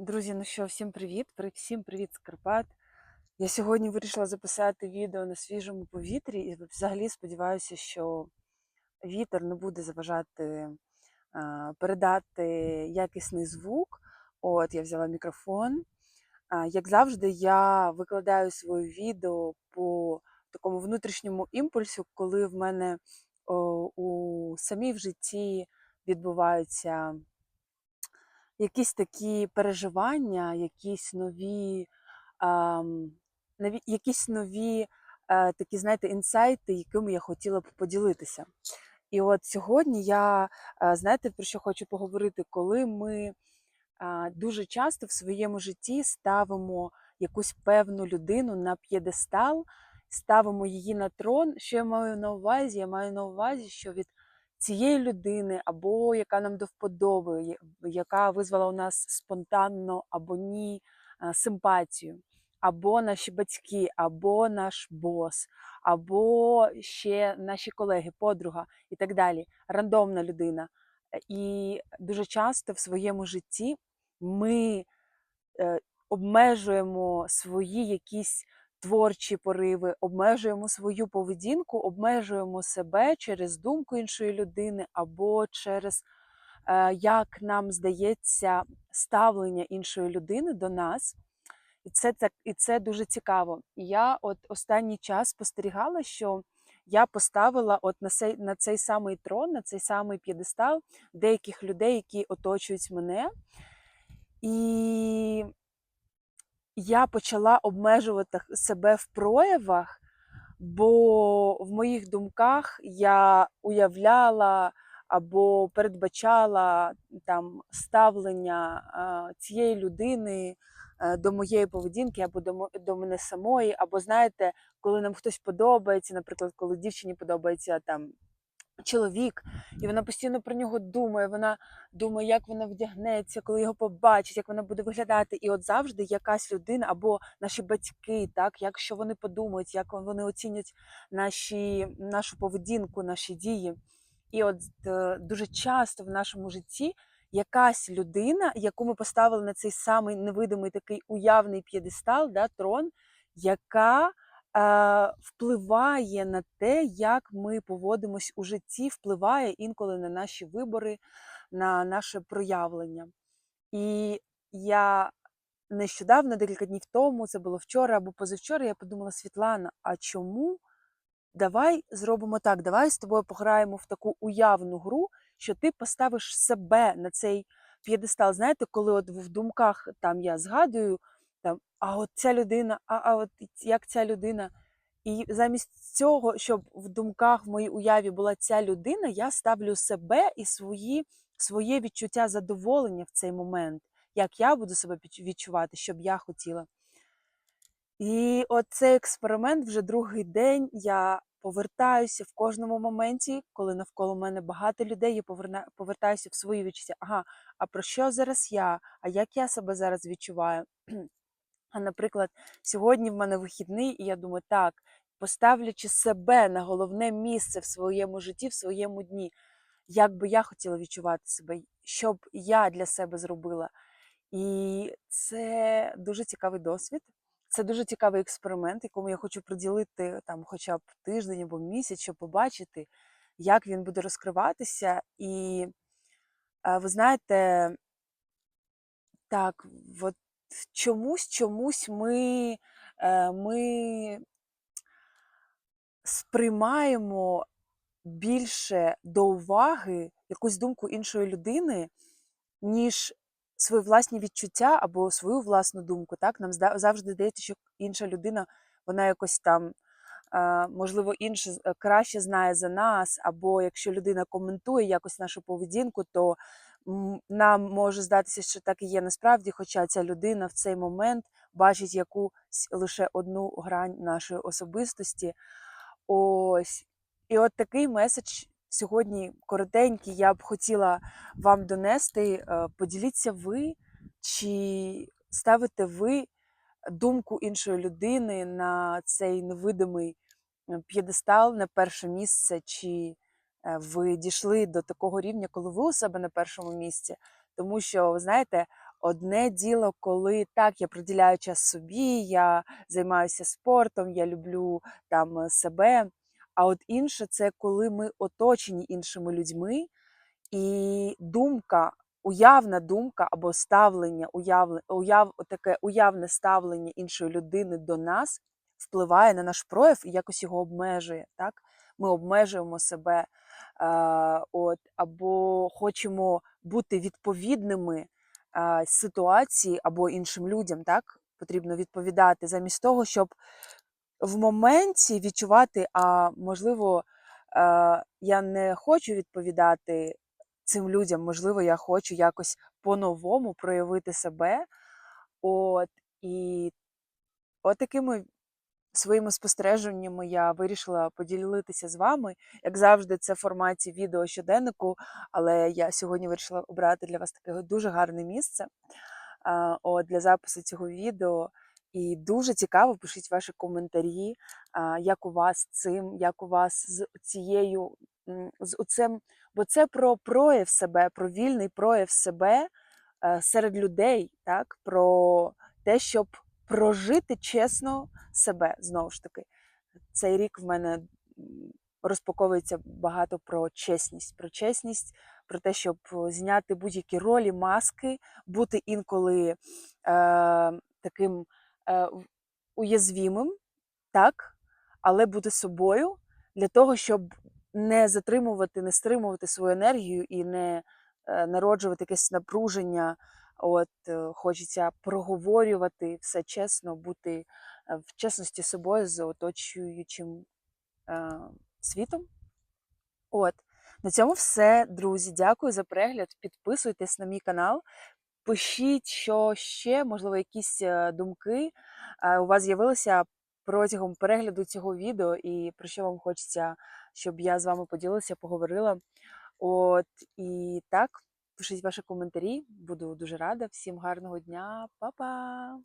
Друзі, ну що, всім привіт! Всім привіт з Карпат. Я сьогодні вирішила записати відео на свіжому повітрі і взагалі сподіваюся, що вітер не буде заважати передати якісний звук. От я взяла мікрофон. Як завжди, я викладаю своє відео по такому внутрішньому імпульсу, коли в мене у самій в житті відбуваються якісь такі переживання, якісь нові, нові якісь нові е, такі, знаєте, інсайти, якими я хотіла б поділитися. І от сьогодні я, е, знаєте, про що хочу поговорити, коли ми дуже часто в своєму житті ставимо якусь певну людину на п'єдестал, ставимо її на трон. Що я маю на увазі? Я маю на увазі, що від цієї людини, або яка нам до вподоби, яка визвала у нас спонтанно або ні симпатію, або наші батьки, або наш бос, або ще наші колеги, подруга і так далі. Рандомна людина. Е, І дуже часто в своєму житті ми е, обмежуємо свої якісь творчі пориви, обмежуємо свою поведінку, обмежуємо себе через думку іншої людини або через, е, як нам здається, ставлення іншої людини до нас. І це так, і це дуже цікаво. Я от останній час спостерігала, що я поставила от на цей, на цей самий трон, на цей самий п'єдестал деяких людей, які оточують мене. І я почала обмежувати себе в проявах, бо в моїх думках я уявляла або передбачала там ставлення цієї людини е, до моєї поведінки, або до, до мене самої, або знаєте, коли нам хтось подобається, наприклад, коли дівчині подобається там чоловік, і вона постійно про нього думає. Вона думає, як вона вдягнеться, коли його побачить, як вона буде виглядати. І от завжди якась людина або наші батьки, так, як що вони подумають, як вони оцінять наші, нашу поведінку, наші дії. І от е, дуже часто в нашому житті якась людина, яку ми поставили на цей самий невидимий такий уявний п'єдестал, да, трон, яка впливає на те, як ми поводимось у житті, впливає інколи на наші вибори, на наше проявлення. І я нещодавно, декілька днів тому, це було вчора або позавчора, я подумала, Світлана, а чому давай зробимо так, давай з тобою пограємо в таку уявну гру, що ти поставиш себе на цей п'єдестал. Знаєте, коли от в думках там я згадую, там, а от ця людина, а, а от як ця людина. І замість цього, щоб в думках в моїй уяві була ця людина, я ставлю себе і свої, своє відчуття задоволення в цей момент, як я буду себе відчувати, що б я хотіла. І от цей експеримент вже другий день. Я повертаюся в кожному моменті, коли навколо мене багато людей, я повертаюся в свої відчуття. Ага, а про що зараз я? А як я себе зараз відчуваю? А, наприклад, сьогодні в мене вихідний, і я думаю, так, поставлячи себе на головне місце в своєму житті, в своєму дні, як би я хотіла відчувати себе, що б я для себе зробила. І це дуже цікавий досвід. Це дуже цікавий експеримент, якому я хочу приділити там хоча б тиждень або місяць, щоб побачити, як він буде розкриватися. І е, ви знаєте, так, от чомусь, чомусь ми, е, ми сприймаємо більше до уваги якусь думку іншої людини, ніж свої власні відчуття або свою власну думку. Так? Нам завжди здається, що інша людина, вона якось там, е, можливо, інше е, краще знає за нас, або якщо людина коментує якось нашу поведінку, то нам може здатися, що так і є насправді, хоча ця людина в цей момент бачить якусь лише одну грань нашої особистості. Ось. І от такий меседж сьогодні коротенький, я б хотіла вам донести. Е, Поділіться ви, чи ставите ви думку іншої людини на цей невидимий п'єдестал на перше місце, чи ви дійшли до такого рівня, коли ви у себе на першому місці. Тому що, ви знаєте, Одне діло, коли так, я приділяю час собі, я займаюся спортом, я люблю там е, себе. А от інше це коли ми оточені іншими людьми, і думка, уявна думка або ставлення, уявле, уяв, таке уявне ставлення іншої людини до нас впливає на наш прояв і якось його обмежує. Так? Ми обмежуємо себе, е, от, або хочемо бути відповідними е, ситуації або іншим людям. Так? Потрібно відповідати замість того, щоб в моменті відчувати, а можливо, е, я не хочу відповідати цим людям, можливо, я хочу якось по-новому проявити себе. От, і от такими своїми спостереженнями я вирішила поділитися з вами. Як завжди, це в форматі відео щоденнику, але я сьогодні вирішила обрати для вас таке дуже гарне місце от, для запису цього відео. І дуже цікаво, пишіть ваші коментарі, як у вас з цим, як у вас з цією, з оцим, бо це про прояв себе, про вільний прояв себе е, серед людей, так, про те, щоб прожити чесно себе знову ж таки. Цей рік в мене розпаковується багато про чесність, про чесність, про те, щоб зняти будь-які ролі, маски, бути інколи е, таким е, уязвімим, так, але бути собою для того, щоб не затримувати, не стримувати свою енергію і не е, народжувати якесь напруження. От е, хочеться проговорювати все чесно, бути е, в чесності собою з оточуючим е, світом. От на цьому все, друзі. Дякую за перегляд. Підписуйтесь на мій канал. Пишіть, що ще, можливо, якісь е, думки у вас з'явилися протягом перегляду цього відео, і про що вам хочеться, щоб я з вами поділилася, поговорила. От і так, пишіть ваші коментарі, буду дуже рада. Всім гарного дня, Па-па!